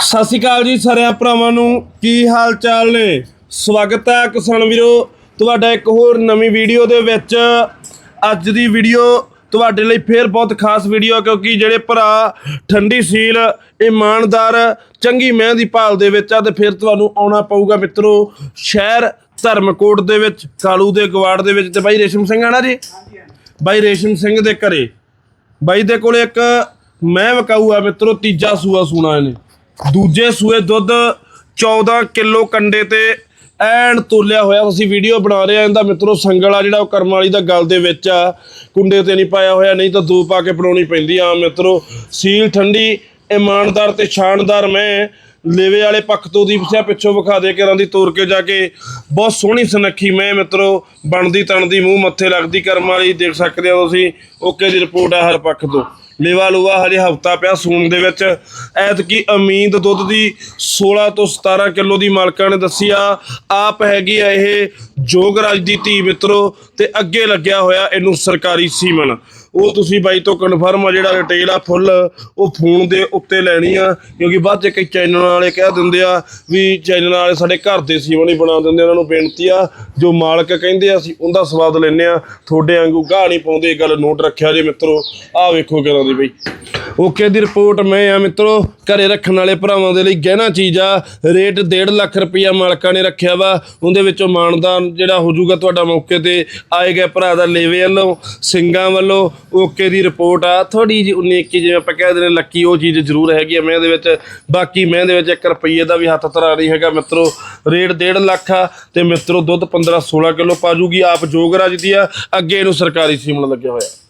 ਸਤਿ ਸ਼੍ਰੀ ਅਕਾਲ ਜੀ ਸਾਰਿਆਂ ਭਰਾਵਾਂ ਨੂੰ। ਕੀ ਹਾਲ ਚਾਲ ਨੇ? ਸਵਾਗਤ ਹੈ ਕਿਸਾਨ ਵੀਰੋ। ਤੁਹਾਡਾ ਇੱਕ ਹੋਰ ਨਵੀਂ ਵੀਡੀਓ ਦੇ ਵਿੱਚ। ਅੱਜ ਦੀ ਵੀਡੀਓ ਤੁਹਾਡੇ ਲਈ ਫੇਰ ਬਹੁਤ ਖਾਸ ਵੀਡੀਓ ਹੈ ਕਿਉਂਕਿ ਜਿਹੜੇ ਭਰਾ ਠੰਡੀ ਸੀਲ, ਇਮਾਨਦਾਰ, ਚੰਗੀ ਮਹਿੰ ਦੀ ਭਾਲ ਦੇ ਵਿੱਚ ਆ ਤੇ ਫਿਰ ਤੁਹਾਨੂੰ ਆਉਣਾ ਪਊਗਾ ਮਿੱਤਰੋ ਸ਼ਹਿਰ ਧਰਮਕੋਟ ਦੇ ਵਿੱਚ, ਕਾਲੂ ਦੇ ਗਵਾੜ ਦੇ ਵਿੱਚ ਤੇ ਬਾਈ ਰੇਸ਼ਮ ਸਿੰਘ ਆਣਾ ਜੀ? ਬਾਈ ਰੇਸ਼ਮ ਸਿੰਘ ਦੇ ਘਰੇ। ਬਾਈ ਦੇ ਕੋਲੇ ਇੱਕ ਮੈਂ ਵਕਾਊ ਆ ਮਿੱਤਰੋ, ਤੀਜਾ ਸੂਆ ਸੂਣਾ ਇਹਨੇ। ਦੂਜੇ ਸੂਏ ਦੁੱਧ 14 ਕਿਲੋ ਕੰਡੇ ਤੇ ਐਨ ਤੋਲਿਆ ਹੋਇਆ ਤੁਸੀਂ ਵੀਡੀਓ ਬਣਾ ਰਹੇ ਆ। ਇਹਦਾ ਮਿੱਤਰੋ ਸੰਗਲ ਆ ਜਿਹੜਾ ਉਹ ਕਰਮ ਵਾਲੀ ਦਾ ਗਲ ਦੇ ਵਿੱਚ ਆ। ਕੁੰਡੇ ਤੇ ਨਹੀਂ ਪਾਇਆ ਹੋਇਆ, ਨਹੀਂ ਤਾਂ ਦੋ ਪਾ ਕੇ ਬਣਾਉਣੀ ਪੈਂਦੀ ਆ। ਮਿੱਤਰੋ, ਸੀਲ ਠੰਡੀ, ਇਮਾਨਦਾਰ ਤੇ ਸ਼ਾਨਦਾਰ ਮੈਂ ਲੇਵੇ ਵਾਲੇ ਪੱਖ ਤੋਂ ਦੀ ਪਿੱਛੇ ਪਿੱਛੋਂ ਵਿਖਾ ਦੇ ਕੇ ਦੀ ਤੋਰ ਕੇ ਜਾ ਕੇ। ਬਹੁਤ ਸੋਹਣੀ ਸੁਨੱਖੀ ਮੈਂ ਮਿੱਤਰੋ, ਬਣਦੀ ਤਣਦੀ ਮੂੰਹ ਮੱਥੇ ਲੱਗਦੀ ਕਰਮ ਵਾਲੀ, ਦੇਖ ਸਕਦੇ ਹੋ ਤੁਸੀਂ। ਓਕੇ ਦੀ ਰਿਪੋਰਟ ਹੈ ਹਰ ਪੱਖ ਤੋਂ। ਲੇਵਾ ਲੂਆ ਹਜੇ ਹਫਤਾ ਪਿਆ ਸੂਣ ਦੇ ਵਿੱਚ। ਐਤਕੀ ਅਮੀਦ ਦੁੱਧ ਦੀ 16 ਤੋਂ 17 ਕਿਲੋ ਦੀ ਮਾਲਕਾਂ ਨੇ ਦੱਸੀ ਆ, ਆਪ ਹੈਗੀ ਆ ਇਹ ਜੋਗਰਾਜ ਦੀ ਧੀ ਮਿੱਤਰੋ, ਤੇ ਅੱਗੇ ਲੱਗਿਆ ਹੋਇਆ ਇਹਨੂੰ ਸਰਕਾਰੀ ਸੀਮਨ। ਉਹ ਤੁਸੀਂ ਬਾਈ ਤੋਂ ਕਨਫਰਮ ਆ ਜਿਹੜਾ ਰਿਟੇਲ ਆ ਫੁੱਲ ਉਹ ਫੋਨ ਦੇ ਉੱਤੇ ਲੈਣੀ ਆ, ਕਿਉਂਕਿ ਬਾਅਦ ਚ ਕਈ ਚੈਨਲ ਵਾਲੇ ਕਹਿ ਦਿੰਦੇ ਆ ਵੀ ਚੈਨਲ ਵਾਲੇ ਸਾਡੇ ਘਰ ਦੇ ਸੀਮਨ ਹੀ ਬਣਾ ਦਿੰਦੇ, ਉਹਨਾਂ ਨੂੰ ਬੇਨਤੀ ਆ, ਜੋ ਮਾਲਕ ਕਹਿੰਦੇ ਆ, ਅਸੀਂ ਉਹਦਾ ਸਵਾਦ ਲੈਨੇ ਆ, ਤੁਹਾਡੇ ਵਾਂਗੂ ਗਾਹ ਨਹੀਂ ਪਾਉਂਦੇ, ਇਹ ਗੱਲ ਨੋਟ ਰੱਖਿਆ ਜੇ ਮਿੱਤਰੋ। ਆਹ ਵੇਖੋ ਕਿਹਨਾਂ ਦੀ ਬਈ। ਓਕੇ ਦੀ ਰਿਪੋਰਟ ਮੈਂ ਆ ਮਿੱਤਰੋ, ਘਰੇ ਰੱਖਣ ਵਾਲੇ ਭਰਾਵਾਂ ਦੇ ਲਈ ਗਹਿਣਾ ਚੀਜ਼ ਆ। ਰੇਟ 1.5 ਲੱਖ ਰੁਪਈਆ ਮਾਲਕਾਂ ਨੇ ਰੱਖਿਆ ਵਾ। ਉਹਦੇ ਵਿੱਚੋਂ ਮਾਨਦਾਨ ਜਿਹੜਾ ਹੋ ਜਾਊਗਾ ਤੁਹਾਡਾ ਮੌਕੇ ਤੇ ਆਏ ਗਏ ਭਰਾ ਦਾ ਲੇਵੇ ਵੱਲੋਂ, ਸਿੰਘਾਂ ਵੱਲੋਂ ਓਕੇ ਦੀ ਰਿਪੋਰਟ ਆ। ਥੋੜੀ ਜਿਹੀ 19 21 ਜਿਵੇਂ ਆਪਾਂ ਕਹਿ ਦਿੰਦੇ ਲੱਕੀ ਉਹ ਚੀਜ਼ ਜ਼ਰੂਰ ਹੈਗੀ ਆ। ਮੈਂ ਇਹਦੇ ਵਿੱਚ, ਬਾਕੀ ਮੈਂ ਇਹਦੇ ਵਿੱਚ 1 ਰੁਪਈਏ ਦਾ ਵੀ ਹੱਥ ਧਰਾ ਨਹੀਂ ਹੈਗਾ ਮਿੱਤਰੋ। ਰੇਟ 1.5 ਲੱਖ ਆ ਤੇ ਮਿੱਤਰੋ ਦੁੱਧ 15 16 ਕਿਲੋ ਪਾ ਜੂਗੀ। ਆਪ ਜੋਗਰਾਜ ਦੀ ਆ। ਅੱਗੇ ਇਹਨੂੰ ਸਰਕਾਰੀ ਸੀਮਣ ਲੱਗਿਆ ਹੋਇਆ।